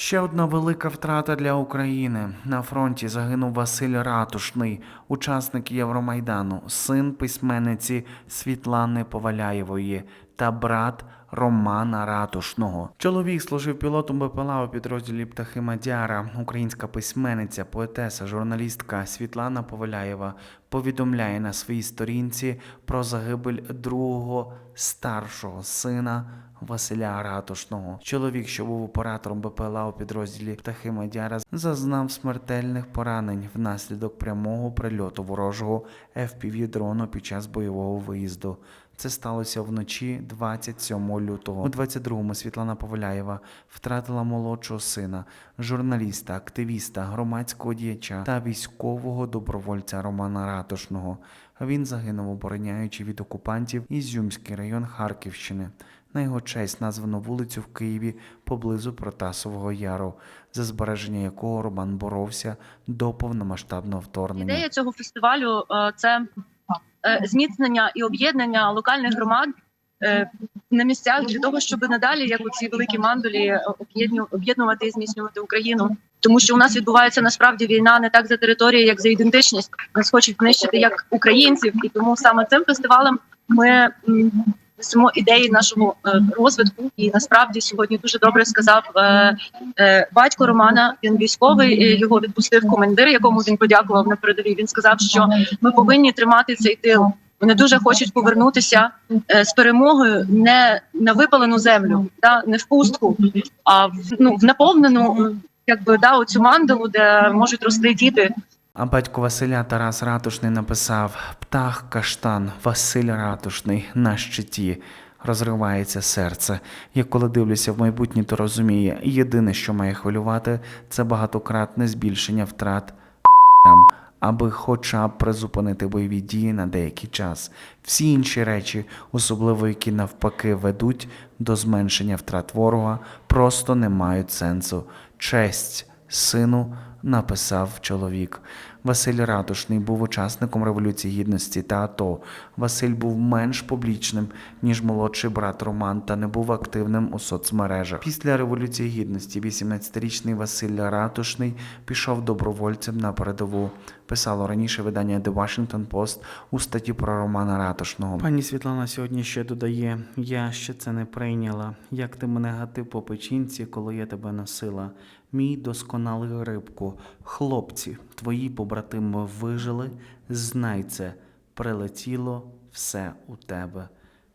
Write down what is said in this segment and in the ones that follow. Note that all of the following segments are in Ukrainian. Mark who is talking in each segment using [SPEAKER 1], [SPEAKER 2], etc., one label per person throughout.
[SPEAKER 1] Ще одна велика втрата для України. На фронті загинув Василь Ратушний, учасник Євромайдану, син письменниці Світлани Поваляєвої та брат Романа Ратушного. Чоловік служив пілотом БПЛА у підрозділі Птахи Мадяра. Українська письменниця, поетеса, журналістка Світлана Поваляєва повідомляє на своїй сторінці про загибель другого старшого сина. Василя Ратушного. Чоловік, що був оператором БПЛА у підрозділі Птахи Мадяра, зазнав смертельних поранень внаслідок прямого прильоту ворожого fpv дрону під час бойового виїзду. Це сталося вночі 27 лютого. У 22-му Світлана Поваляєва втратила молодшого сина, журналіста, активіста, громадського діяча та військового добровольця Романа Ратушного. Він загинув, обороняючи від окупантів Ізюмський район Харківщини. На його честь названо вулицю в Києві поблизу Протасового Яру, за збереження якого Роман боровся до повномасштабного вторгнення.
[SPEAKER 2] Ідея цього фестивалю е, це е, зміцнення і об'єднання локальних громад е, на місцях для того, щоб надалі, як у цій великій мандулі, об'єднувати і зміцнювати Україну. Тому що у нас відбувається насправді війна не так за територію, як за ідентичність. Нас хочуть знищити як українців, і тому саме цим фестивалем ми несемо ідеї нашого е, розвитку. І насправді сьогодні дуже добре сказав е, е, батько Романа. Він військовий його відпустив командир, якому він подякував на передовій. Він сказав, що ми повинні тримати цей тил. Вони дуже хочуть повернутися з перемогою не на випалену землю, да, не в пустку, а в ну в наповнену, якби да, оцю мандалу, де можуть рости діти.
[SPEAKER 1] А батько Василя Тарас Ратушний написав: Птах каштан, Василь Ратушний на щиті. Розривається серце. Я коли дивлюся в майбутнє, то розумію, єдине, що має хвилювати, це багатократне збільшення втрат аби хоча б призупинити бойові дії на деякий час. Всі інші речі, особливо які навпаки ведуть до зменшення втрат ворога, просто не мають сенсу. Честь сину написав чоловік. Василь Ратушний був учасником Революції Гідності та АТО. Василь був менш публічним, ніж молодший брат Роман, та не був активним у соцмережах. Після Революції Гідності 18-річний Василь Ратушний пішов добровольцем на передову. Писало раніше видання The Washington Post у статті про Романа Ратушного. Пані Світлана сьогодні ще додає: я ще це не прийняла. Як ти мене гатив по печінці, коли я тебе носила? Мій досконалий рибку, хлопці, твої побратими вижили, знай це, прилетіло все у тебе,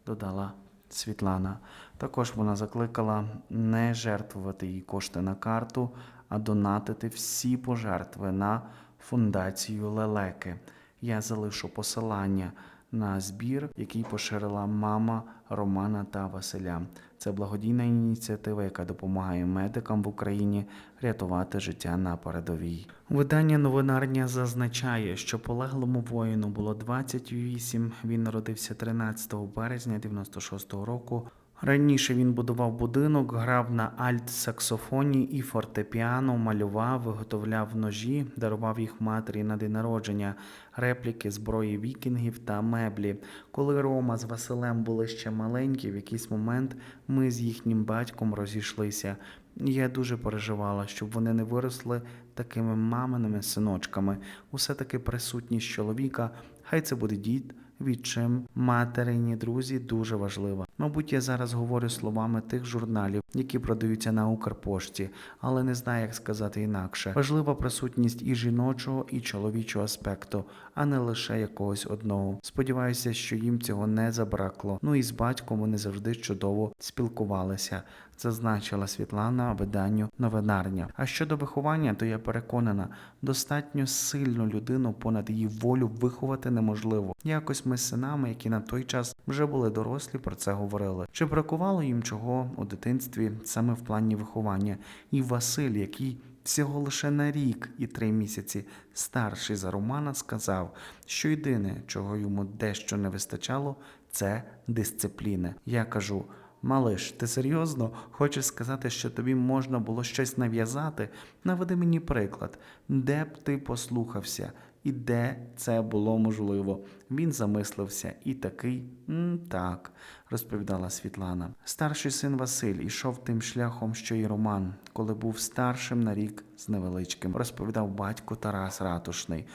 [SPEAKER 1] додала Світлана. Також вона закликала не жертвувати їй кошти на карту, а донатити всі пожертви на фундацію Лелеки. Я залишу посилання на збір, який поширила мама Романа та Василя. Це благодійна ініціатива, яка допомагає медикам в Україні рятувати життя на передовій. Видання новинарня зазначає, що полеглому воїну було 28, Він народився 13 березня 96-го року. Раніше він будував будинок, грав на альт-саксофоні і фортепіано, малював, виготовляв ножі, дарував їх матері на день народження, репліки зброї вікінгів та меблі. Коли Рома з Василем були ще маленькі, в якийсь момент ми з їхнім батьком розійшлися. Я дуже переживала, щоб вони не виросли такими маминими синочками. Усе таки присутність чоловіка, хай це буде дід, відчим, материні, друзі дуже важлива. Мабуть, я зараз говорю словами тих журналів, які продаються на Укрпошті, але не знаю, як сказати інакше. Важлива присутність і жіночого, і чоловічого аспекту, а не лише якогось одного. Сподіваюся, що їм цього не забракло. Ну і з батьком вони завжди чудово спілкувалися. Зазначила Світлана виданню новинарня. А щодо виховання, то я переконана, достатньо сильну людину понад її волю виховати неможливо. Якось ми з синами, які на той час вже були дорослі, про це говорили. Чи бракувало їм чого у дитинстві саме в плані виховання? І Василь, який всього лише на рік і три місяці старший за Романа, сказав, що єдине, чого йому дещо не вистачало, це дисципліни. Я кажу. Малиш, ти серйозно хочеш сказати, що тобі можна було щось нав'язати? Наведи мені приклад, де б ти послухався, і де це було можливо. Він замислився і такий «М, так, розповідала Світлана. Старший син Василь ішов тим шляхом, що й Роман, коли був старшим на рік з невеличким, розповідав батько Тарас Ратушний.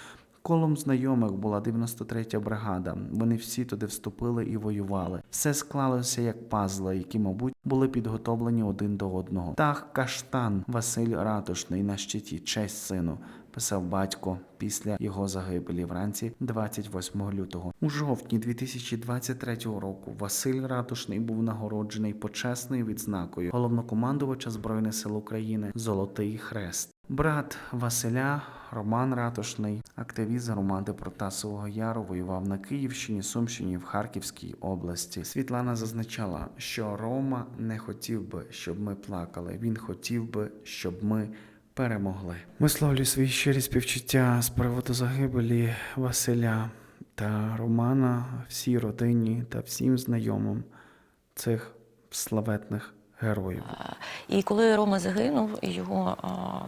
[SPEAKER 1] Колом знайомих була 93-я бригада. Вони всі туди вступили і воювали. Все склалося як пазли, які, мабуть, були підготовлені один до одного. Тах каштан Василь Ратушний на щиті, честь сину, писав батько після його загибелі вранці 28 лютого. У жовтні 2023 року Василь Ратушний був нагороджений почесною відзнакою головнокомандувача збройних сил України Золотий Хрест. Брат Василя Роман Ратушний, активіст громади Протасового Яру, воював на Київщині, Сумщині, в Харківській області. Світлана зазначала, що Рома не хотів би, щоб ми плакали. Він хотів би, щоб ми перемогли. Висловлюю свої щирі співчуття з приводу загибелі Василя та Романа, всій родині та всім знайомим цих славетних героїв.
[SPEAKER 3] І коли Рома загинув, його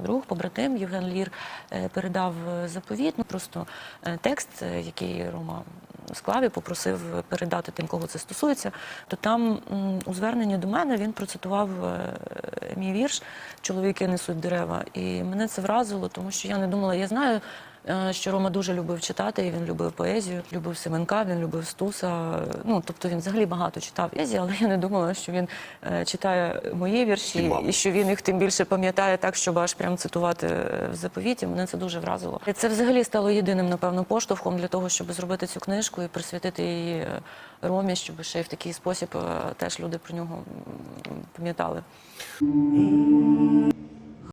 [SPEAKER 3] друг, побратим Євген Лір е, передав е, заповіт, ну просто е, текст, який Рома склав і попросив передати тим, кого це стосується, то там у зверненні до мене він процитував мій вірш Чоловіки несуть дерева. І мене це вразило, тому що я не думала, я знаю. Е, Що Рома дуже любив читати, і він любив поезію, любив Семенка, він любив Стуса. Ну тобто він взагалі багато читав поезії, але я не думала, що він е, читає мої вірші, і що він їх тим більше пам'ятає так, щоб аж прям цитувати е, в заповіті. Мене це дуже вразило. І це взагалі стало єдиним, напевно, поштовхом для того, щоб зробити цю книжку і присвятити її Ромі, щоб ще й в такий спосіб теж люди про нього пам'ятали.